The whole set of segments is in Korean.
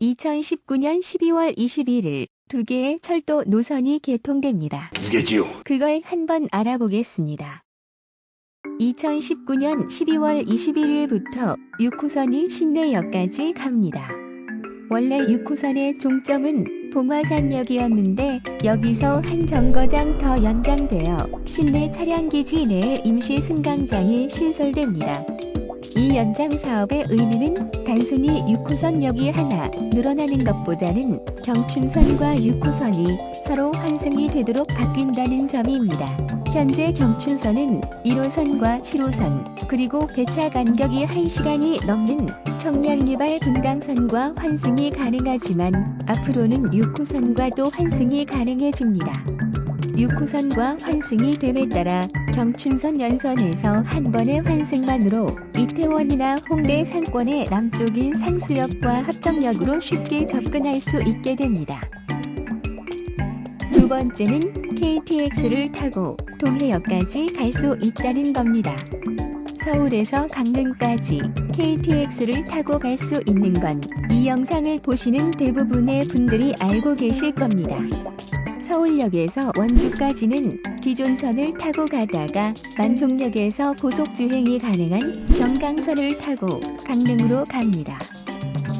2019년 12월 21일 두 개의 철도 노선이 개통됩니다. 두 개지요. 그걸 한번 알아보겠습니다. 2019년 12월 21일부터 6호선이 신내역까지 갑니다. 원래 6호선의 종점은 봉화산역이었는데 여기서 한 정거장 더 연장되어 신내 차량기지 내에 임시 승강장이 신설됩니다. 이 연장 사업의 의미는 단순히 6호선역이 하나 늘어나는 것보다는 경춘선과 6호선이 서로 환승이 되도록 바뀐다는 점입니다. 현재 경춘선은 1호선과 7호선 그리고 배차 간격이 1시간이 넘는 청량리발 분당선과 환승이 가능하지만 앞으로는 6호선과도 환승이 가능해집니다. 6호선과 환승이 됨에 따라 경춘선 연선에서 한 번의 환승만으로 이태원이나 홍대 상권의 남쪽인 상수역과 합정역으로 쉽게 접근할 수 있게 됩니다. 두 번째는 KTX를 타고 동해역까지 갈 수 있다는 겁니다. 서울에서 강릉까지 KTX를 타고 갈 수 있는 건 이 영상을 보시는 대부분의 분들이 알고 계실 겁니다. 서울역에서 원주까지는 기존선을 타고 가다가 만종역에서 고속주행이 가능한 경강선을 타고 강릉으로 갑니다.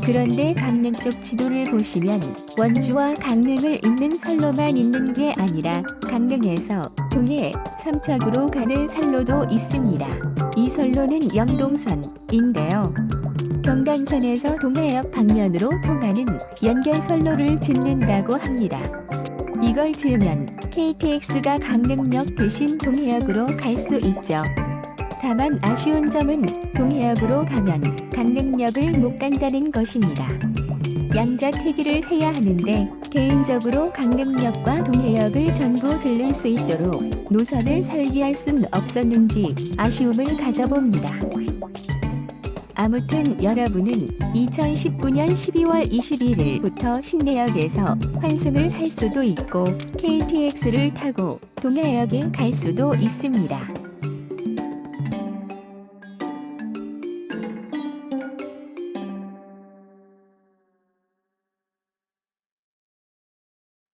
그런데 강릉 쪽 지도를 보시면 원주와 강릉을 잇는 선로만 있는 게 아니라 강릉에서 동해, 삼척으로 가는 선로도 있습니다. 이 선로는 영동선인데요. 경강선에서 동해역 방면으로 통하는 연결선로를 짓는다고 합니다. 이걸 지으면 KTX가 강릉역 대신 동해역으로 갈 수 있죠. 다만 아쉬운 점은 동해역으로 가면 강릉역을 못 간다는 것입니다. 양자택일을 해야 하는데 개인적으로 강릉역과 동해역을 전부 들를 수 있도록 노선을 설계할 순 없었는지 아쉬움을 가져봅니다. 아무튼 여러분은 2019년 12월 21일부터 신내역에서 환승을 할 수도 있고 KTX를 타고 동해역에 갈 수도 있습니다.